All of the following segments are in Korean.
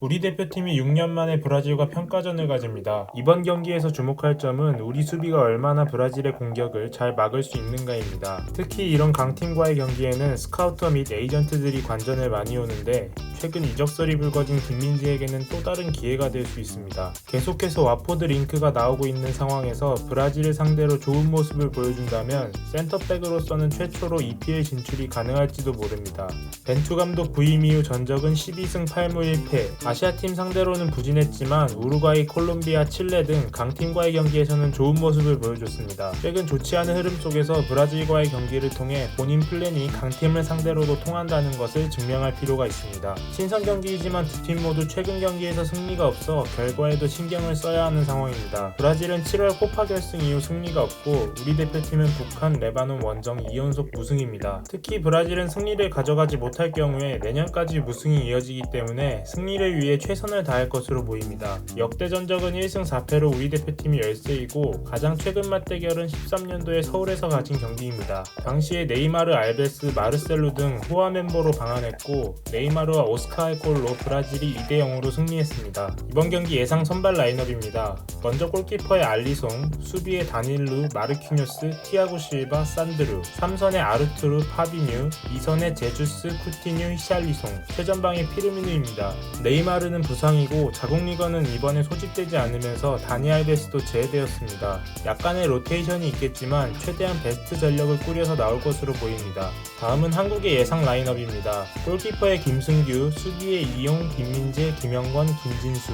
우리 대표팀이 6년 만에 브라질과 평가전을 가집니다. 이번 경기에서 주목할 점은 우리 수비가 얼마나 브라질의 공격을 잘 막을 수 있는가입니다. 특히 이런 강팀과의 경기에는 스카우터 및 에이전트들이 관전을 많이 오는데 최근 이적설이 불거진 김민지에게는 또 다른 기회가 될 수 있습니다. 계속해서 와포드 링크가 나오고 있는 상황에서 브라질을 상대로 좋은 모습을 보여준다면 센터백으로서는 최초로 EPL 진출이 가능할지도 모릅니다. 벤투 감독 부임 이후 전적은 12승 8무 1패, 아시아팀 상대로는 부진했지만 우루과이, 콜롬비아, 칠레 등 강팀과의 경기에서는 좋은 모습을 보여줬습니다. 최근 좋지 않은 흐름 속에서 브라질과의 경기를 통해 본인 플랜이 강팀을 상대로도 통한다는 것을 증명할 필요가 있습니다. 신선 경기이지만 두 팀 모두 최근 경기에서 승리가 없어 결과에도 신경을 써야 하는 상황입니다. 브라질은 7월 코파 결승 이후 승리가 없고 우리 대표팀은 북한, 레바논 원정 2연속 무승입니다. 특히 브라질은 승리를 가져가지 못할 경우에 내년까지 무승이 이어지기 때문에 승리를 위해 최선을 다할 것으로 보입니다. 역대 전적은 1승 4패로 우리 대표팀이 열세이고 가장 최근 맞대결은 13년도에 서울에서 가진 경기입니다. 당시에 네이마르, 알베스, 마르셀로 등 호화 멤버로 방한했고 네이마르와 오 스카의 골로 브라질이 2대 0으로 승리했습니다. 이번 경기 예상 선발 라인업입니다. 먼저 골키퍼의 알리송, 수비의 다닐루, 마르키뉴스, 티아고 실바, 산드루, 3선의 아르투르, 파비뉴, 2선의 제주스, 쿠티뉴, 히샬리송, 최전방의 피르미누입니다. 네이마르는 부상이고 자국 리거는 이번에 소집되지 않으면서 다니 알베스도 제외되었습니다. 약간의 로테이션이 있겠지만 최대한 베스트 전력을 꾸려서 나올 것으로 보입니다. 다음은 한국의 예상 라인업입니다. 골키퍼의 김승규, 수비의 이용, 김민재, 김영권, 김진수,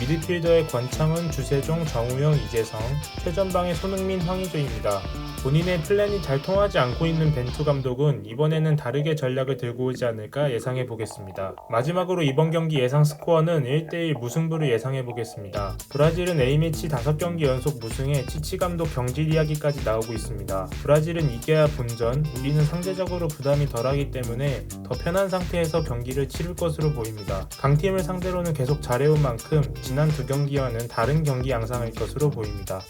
미드필더의 권창훈, 주세종, 정우영, 이재성, 최전방의 손흥민, 황의조입니다. 본인의 플랜이 잘 통하지 않고 있는 벤투 감독은 이번에는 다르게 전략을 들고 오지 않을까 예상해 보겠습니다. 마지막으로 이번 경기 예상 스코어는 1대1 무승부를 예상해 보겠습니다. 브라질은 A매치 5경기 연속 무승에 치치 감독 경질 이야기까지 나오고 있습니다. 브라질은 이겨야 본전, 우리는 상대적으로 부담이 덜하기 때문에 더 편한 상태에서 경기를 치를 것으로 보입니다. 강팀을 상대로는 계속 잘해온 만큼 지난 두 경기와는 다른 경기 양상일 것으로 보입니다.